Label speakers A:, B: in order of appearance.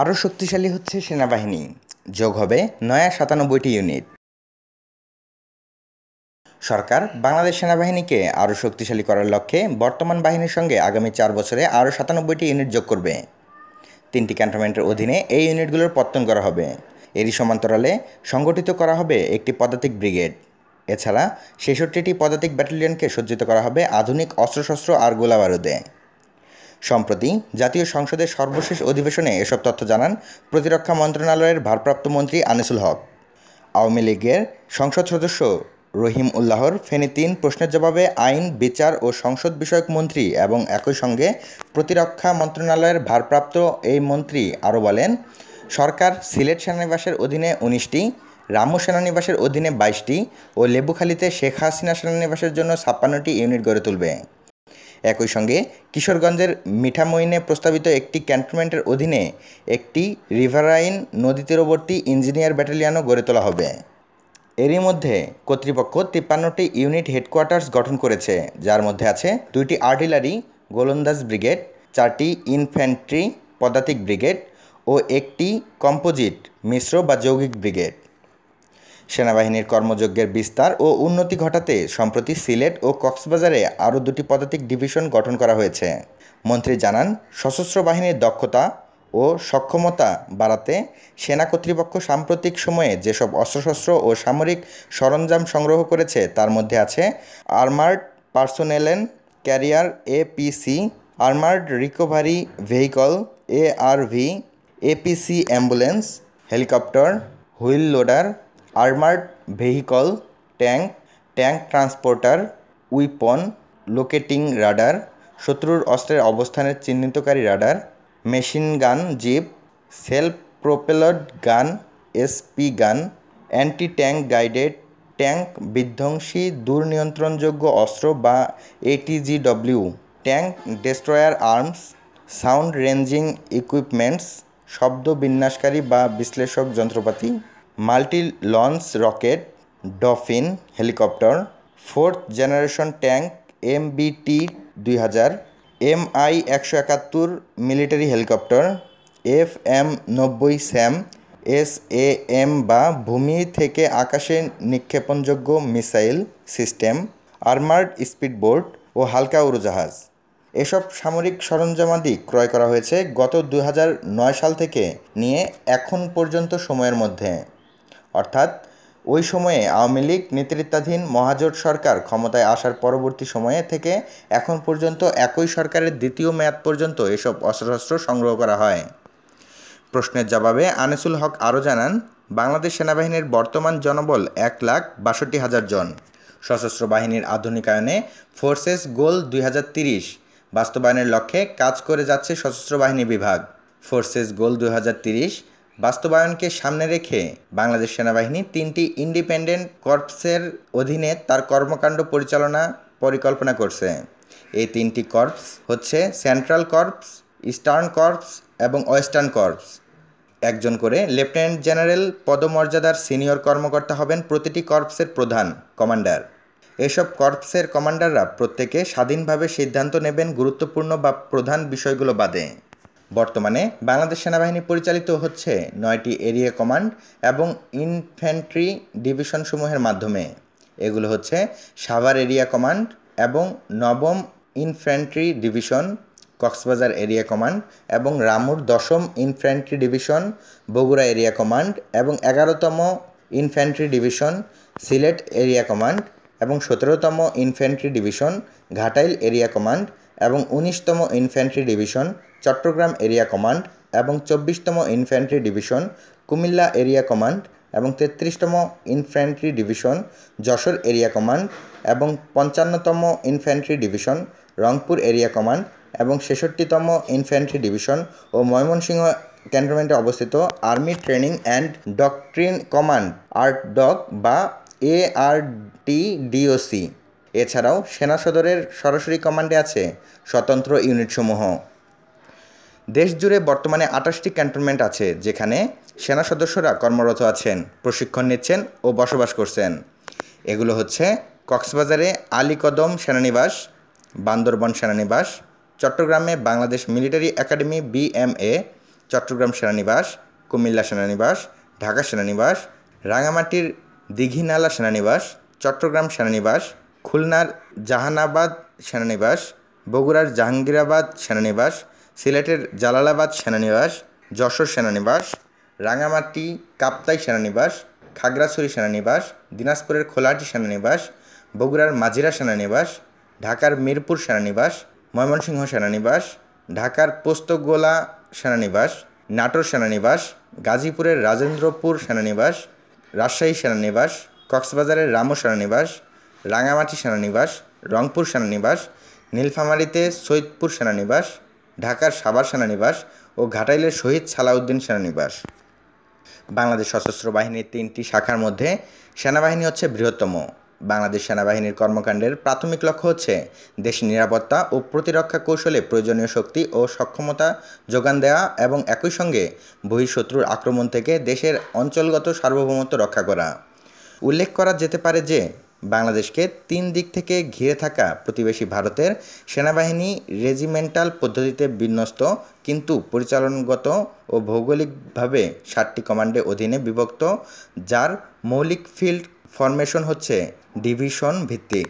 A: আরও শক্তিশালী হচ্ছে সেনাবাহিনী। যোগ হবে নয়া সাতানব্বইটি ইউনিট। সরকার বাংলাদেশ সেনাবাহিনীকে আরও শক্তিশালী করার লক্ষ্যে বর্তমান বাহিনীর সঙ্গে আগামী চার বছরে আরও সাতানব্বইটি ইউনিট যোগ করবে। তিনটি ক্যান্টনমেন্টের অধীনে এই ইউনিটগুলোর পত্তন করা হবে। এরই সমান্তরালে সংগঠিত করা হবে একটি পদাতিক ব্রিগেড। এছাড়া ছেষট্টিটি পদাতিক ব্যাটালিয়নকে সজ্জিত করা হবে আধুনিক অস্ত্রশস্ত্র আর গোলাবারুদে। সম্প্রতি জাতীয় সংসদের সর্বশেষ অধিবেশনে এসব তথ্য জানান প্রতিরক্ষা মন্ত্রণালয়ের ভারপ্রাপ্ত মন্ত্রী আনিসুল হক। আওয়ামী লীগের সংসদ সদস্য রহিম উল্লাহর ফেনী তিন প্রশ্নের জবাবে আইন, বিচার ও সংসদ বিষয়ক মন্ত্রী এবং একই সঙ্গে প্রতিরক্ষা মন্ত্রণালয়ের ভারপ্রাপ্ত এই মন্ত্রী আরও বলেন, সরকার সিলেট সেনানিবাসের অধীনে উনিশটি, রামু সেনানিবাসের অধীনে বাইশটি ও লেবুখালীতে শেখ হাসিনা সেনানিবাসের জন্য ছাপ্পান্নটি ইউনিট গড়ে তুলবে। একই সঙ্গে কিশোরগঞ্জের মিঠামইনে প্রস্তাবিত একটি ক্যান্টনমেন্টের অধীনে একটি রিভারাইন নদী তীরবর্তী ইঞ্জিনিয়ার ব্যাটালিয়ানও গড়ে তোলা হবে। এরই মধ্যে কর্তৃপক্ষ তিপ্পান্নটি ইউনিট হেডকোয়ার্টার্স গঠন করেছে, যার মধ্যে আছে দুইটি আর্টিলারি, গোলন্দাজ ব্রিগেড, চারটি ইনফ্যান্ট্রি পদাতিক ব্রিগেড ও একটি কম্পোজিট, মিশ্র বা যৌগিক ব্রিগেড। সেনাবাহিনীর কর্মযজ্ঞের বিস্তার ও উন্নতি ঘটাতে সম্প্রতি সিলেট ও কক্সবাজারে আরও দুটি পদাতিক ডিভিশন গঠন করা হয়েছে। মন্ত্রী জানান, সশস্ত্র বাহিনীর দক্ষতা ও সক্ষমতা বাড়াতে সেনা কর্তৃপক্ষ সাম্প্রতিক সময়ে যেসব অস্ত্রশস্ত্র ও সামরিক সরঞ্জাম সংগ্রহ করেছে, তার মধ্যে আছে armoured personnel carrier APC armoured recovery vehicle ARV APC ambulance, helicopter, wheel loader armoured vehicle, tank tank transporter, weapon, locating radar, শত্রুর অস্ত্রের অবস্থানের চিহ্নিতকারী radar, machine gun, jeep self propelled gun, SP gun anti tank guided tank, বিধ্বংসী দূরনিয়ন্ত্রণযোগ্য অস্ত্র বা ATGW tank destroyer arms, sound ranging equipments, শব্দ বিন্যাসকারী বা বিশ্লেষক যন্ত্রপাতি। Multi launch rocket, Dauphin, helicopter, fourth generation tank MBT দুই হাজার এমআই একশো একাত্তর মিলিটারি হেলিকপ্টার, এফ এম নব্বই স্যাম, এস এ এম বা ভূমি থেকে আকাশে নিক্ষেপণযোগ্য মিসাইল সিস্টেম, আর্মার্ড স্পিডবোট ও হালকা উড়োজাহাজ। এসব সামরিক সরঞ্জামাদি ক্রয় করা হয়েছে গত দু হাজার নয় সাল থেকে নিয়ে এখন পর্যন্ত সময়ের মধ্যে। অর্থাৎ ওই সময়ে আওয়ামী লীগ নেতৃত্বাধীন মহাজোট সরকার ক্ষমতায় আসার পরবর্তী সময়ে থেকে এখন পর্যন্ত একই সরকারের দ্বিতীয় মেয়াদ পর্যন্ত এসব অস্ত্রশস্ত্র সংগ্রহ করা হয়। প্রশ্নের জবাবে আনিসুল হক আরও জানান, বাংলাদেশ সেনাবাহিনীর বর্তমান জনবল এক লাখ বাষট্টি হাজার জন। সশস্ত্র বাহিনীর আধুনিকায়নে ফোর্সেস গোল দুই বাস্তবায়নের লক্ষ্যে কাজ করে যাচ্ছে সশস্ত্র বাহিনী বিভাগ। ফোর্সেস গোল দুই বাস্তবায়নকে সামনে রেখে বাংলাদেশ সেনাবাহিনী তিনটি ইন্ডিপেন্ডেন্ট কর্পসের অধীনে তার কর্মকাণ্ড পরিচালনা পরিকল্পনা করছে। এই তিনটি কর্পস হচ্ছে সেন্ট্রাল কর্পস, ইস্টার্ন কর্পস এবং ওয়েস্টার্ন কর্পস। একজন করে লেফটেন্যান্ট জেনারেল পদমর্যাদার সিনিয়র কর্মকর্তা হবেন প্রতিটি কর্পসের প্রধান কমান্ডার। এসব কর্পসের কমান্ডাররা প্রত্যেকে স্বাধীনভাবে সিদ্ধান্ত নেবেন গুরুত্বপূর্ণ বা প্রধান বিষয়গুলো বাদে। বর্তমানে বাংলাদেশ সেনাবাহিনী পরিচালিত হচ্ছে নয়টি এরিয়া কমান্ড এবং ইনফ্যান্ট্রি ডিভিশনসমূহের মাধ্যমে। এগুলো হচ্ছে সাভার এরিয়া কমান্ড এবং নবম infantry division, Cox's Bazar area command এবং রামুর দশম infantry division, Bogura area command এবং এগারোতম infantry division, Sylhet area command এবং সতেরোতম infantry division, Ghatail area command এবং উনিশতম infantry division, Chattogram area command এবং চব্বিশতম infantry division, Comilla area command এবং তেত্রিশতম infantry division, Jessore area command এবং পঞ্চান্নতম infantry division, Rangpur area command এবং ছেষট্টিতম ইনফ্যান্ট্রি ডিভিশন ও ময়মনসিংহ ক্যান্টনমেন্টে অবস্থিত army training and doctrine command, ARTDOC বা এ আর টি এআরটিডিওসি এছাড়াও সেনা সদরের সরাসরি কমান্ডে আছে স্বতন্ত্র ইউনিটসমূহ। দেশ জুড়ে বর্তমানে আটাশটি ক্যান্টনমেন্ট আছে, যেখানে সেনা সদস্যরা কর্মরত আছেন, প্রশিক্ষণ নিচ্ছেন ও বসবাস করছেন। এগুলো হচ্ছে কক্সবাজারে আলী কদম সেনানিবাস, বান্দরবন সেনানিবাস, চট্টগ্রামে Bangladesh military academy BMA Chattogram সেনানিবাস, Comilla সেনানিবাস, ঢাকা সেনানিবাস, রাঙামাটির দীঘিনালা সেনানিবাস, চট্টগ্রাম সেনানিবাস খুলনার জাহানাবাদ সেনানিবাস, বগুড়ার জাহাঙ্গীরাবাদ সেনানিবাস, সিলেটের জালালাবাদ সেনানিবাস, যশোর সেনানিবাস রাঙামাটি কাপ্তাই সেনানিবাস, খাগড়াছড়ি সেনানিবাস, দিনাজপুরের খোলাহাটি সেনানিবাস, বগুড়ার মাজিরা সেনানিবাস, ঢাকার মিরপুর সেনানিবাস, ময়মনসিংহ সেনানিবাস, ঢাকার পোস্তগোলা সেনানিবাস, নাটোর সেনানিবাস, গাজীপুরের রাজেন্দ্রপুর সেনানিবাস, রাজশাহী সেনানিবাস, কক্সবাজারের রামু সেনানিবাস রাঙামাটি সেনানিবাস, রংপুর সেনানিবাস, নীলফামারীতে সৈয়দপুর সেনানিবাস, ঢাকার সাভার সেনানিবাস ও ঘাটাইলের শহীদ সালাউদ্দিন সেনানিবাস। বাংলাদেশ সশস্ত্র বাহিনীর তিনটি শাখার মধ্যে সেনাবাহিনী হচ্ছে বৃহত্তম। বাংলাদেশ সেনাবাহিনীর কর্মকাণ্ডের প্রাথমিক লক্ষ্য হচ্ছে দেশের নিরাপত্তা ও প্রতিরক্ষা কৌশলে প্রয়োজনীয় শক্তি ও সক্ষমতা যোগান দেওয়া এবং একই সঙ্গে বহিঃশত্রুর আক্রমণ থেকে দেশের অঞ্চলগত সার্বভৌমত্ব রক্ষা করা। উল্লেখ করা যেতে পারে যে বাংলাদেশকে তিন দিক থেকে ঘিরে থাকা প্রতিবেশী ভারতের সেনাবাহিনী রেজিমেন্টাল পদ্ধতিতে বিন্যস্ত, কিন্তু পরিচালনগত ও ভৌগোলিকভাবে সাতটি কমান্ডের অধীনে বিভক্ত, যার মৌলিক ফিল্ড ফরমেশন হচ্ছে ডিভিশন ভিত্তিক।